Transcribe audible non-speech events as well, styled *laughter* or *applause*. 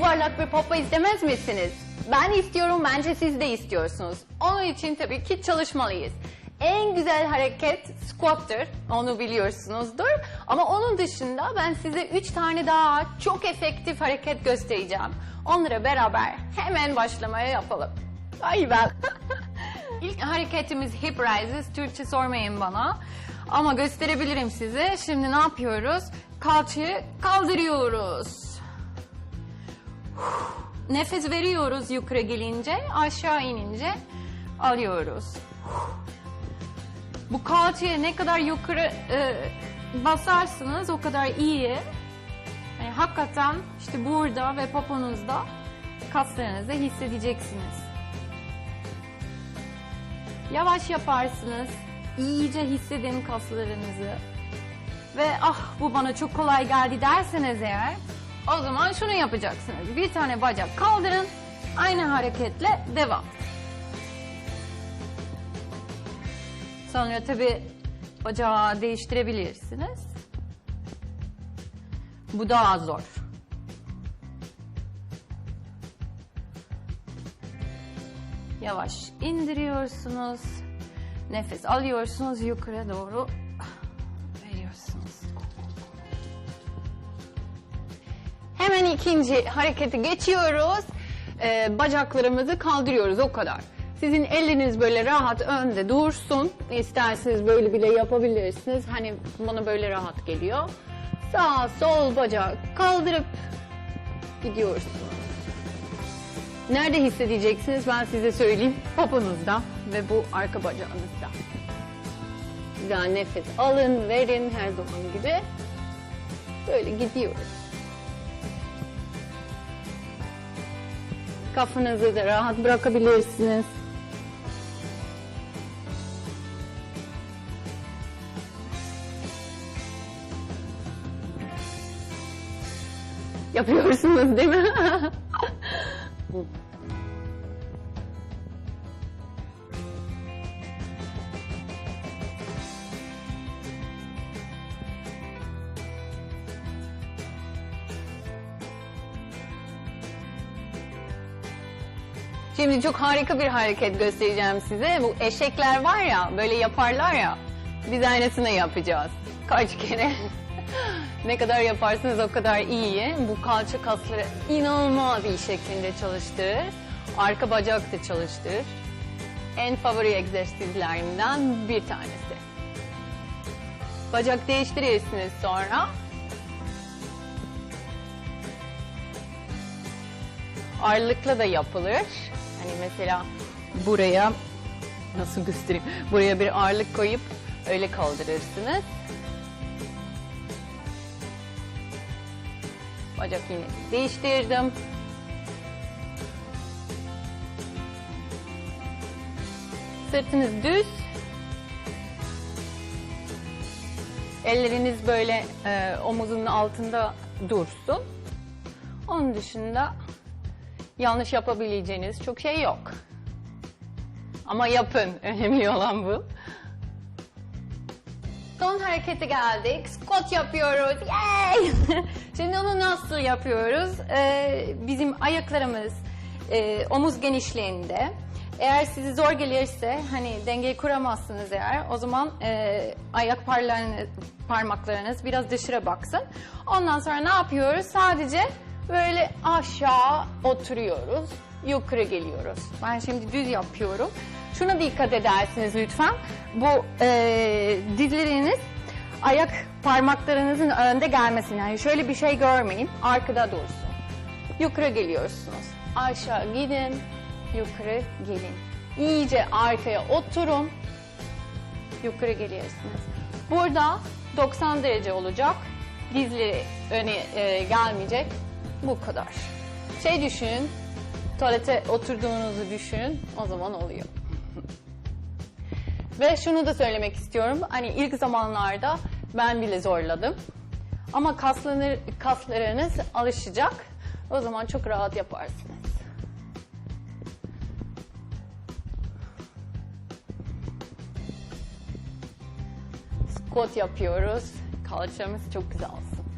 popo istemez misiniz? Ben istiyorum, bence siz de istiyorsunuz. Onun için tabii ki çalışmalıyız. En güzel hareket squat'tır, onu biliyorsunuzdur. Ama onun dışında ben size üç tane daha çok efektif hareket göstereceğim. Onlara beraber hemen başlamaya yapalım. Ay ben. *laughs* İlk hareketimiz hip raises. Türkçe sormayın bana. Ama gösterebilirim size. Şimdi ne yapıyoruz? Kalçayı kaldırıyoruz. Nefes veriyoruz yukarı gelince, aşağı inince alıyoruz. Bu kalçaya ne kadar yukarı e, basarsınız o kadar iyi. Yani hakikaten işte burada ve poponuzda kaslarınızı hissedeceksiniz. Yavaş yaparsınız. İyice hissedin kaslarınızı. Ve ah bu bana çok kolay geldi derseniz eğer o zaman şunu yapacaksınız. Bir tane bacak kaldırın. Aynı hareketle devam. Sonra tabi bacağı değiştirebilirsiniz. Bu daha zor. Yavaş indiriyorsunuz. Nefes alıyorsunuz yukarı doğru ikinci hareketi geçiyoruz. Ee, bacaklarımızı kaldırıyoruz o kadar. Sizin eliniz böyle rahat önde dursun. İsterseniz böyle bile yapabilirsiniz. Hani bana böyle rahat geliyor. Sağ sol bacak kaldırıp gidiyorsunuz. Nerede hissedeceksiniz ben size söyleyeyim. Poponuzda ve bu arka bacağınızda. Güzel nefes alın, verin her zaman gibi. Böyle gidiyoruz. Kafanızı da rahat bırakabilirsiniz. Yapıyorsunuz değil mi? *laughs* Şimdi çok harika bir hareket göstereceğim size. Bu eşekler var ya böyle yaparlar ya. Biz aynısını yapacağız. Kaç kere? *laughs* ne kadar yaparsanız o kadar iyi. Bu kalça kasları inanılmaz iyi şeklinde çalıştırır. Arka bacak da çalıştırır. En favori egzersizlerimden bir tanesi. Bacak değiştirirsiniz sonra. Ağırlıkla da yapılır. Hani mesela buraya nasıl göstereyim? Buraya bir ağırlık koyup öyle kaldırırsınız. Bacak yine değiştirdim. Sırtınız düz. Elleriniz böyle e, omuzun altında dursun. Onun dışında yanlış yapabileceğiniz çok şey yok. Ama yapın. *laughs* Önemli olan bu. Son harekete geldik. Squat yapıyoruz. Yay! *laughs* Şimdi onu nasıl yapıyoruz? Ee, bizim ayaklarımız e, omuz genişliğinde. Eğer sizi zor gelirse hani dengeyi kuramazsınız eğer o zaman e, ayak parlarınız, parmaklarınız biraz dışarı baksın. Ondan sonra ne yapıyoruz? Sadece böyle aşağı oturuyoruz. Yukarı geliyoruz. Ben şimdi düz yapıyorum. Şuna dikkat edersiniz lütfen. Bu e, dizleriniz ayak parmaklarınızın önde gelmesin. Yani şöyle bir şey görmeyin. Arkada dursun. Yukarı geliyorsunuz. Aşağı gidin. Yukarı gelin. İyice arkaya oturun. Yukarı geliyorsunuz. Burada 90 derece olacak. Dizleri öne e, gelmeyecek. Bu kadar. Şey düşünün. Tuvalete oturduğunuzu düşünün. O zaman oluyor. Ve şunu da söylemek istiyorum. Hani ilk zamanlarda ben bile zorladım. Ama kaslanır, kaslarınız alışacak. O zaman çok rahat yaparsınız. Squat yapıyoruz. Kalçamız çok güzel olsun.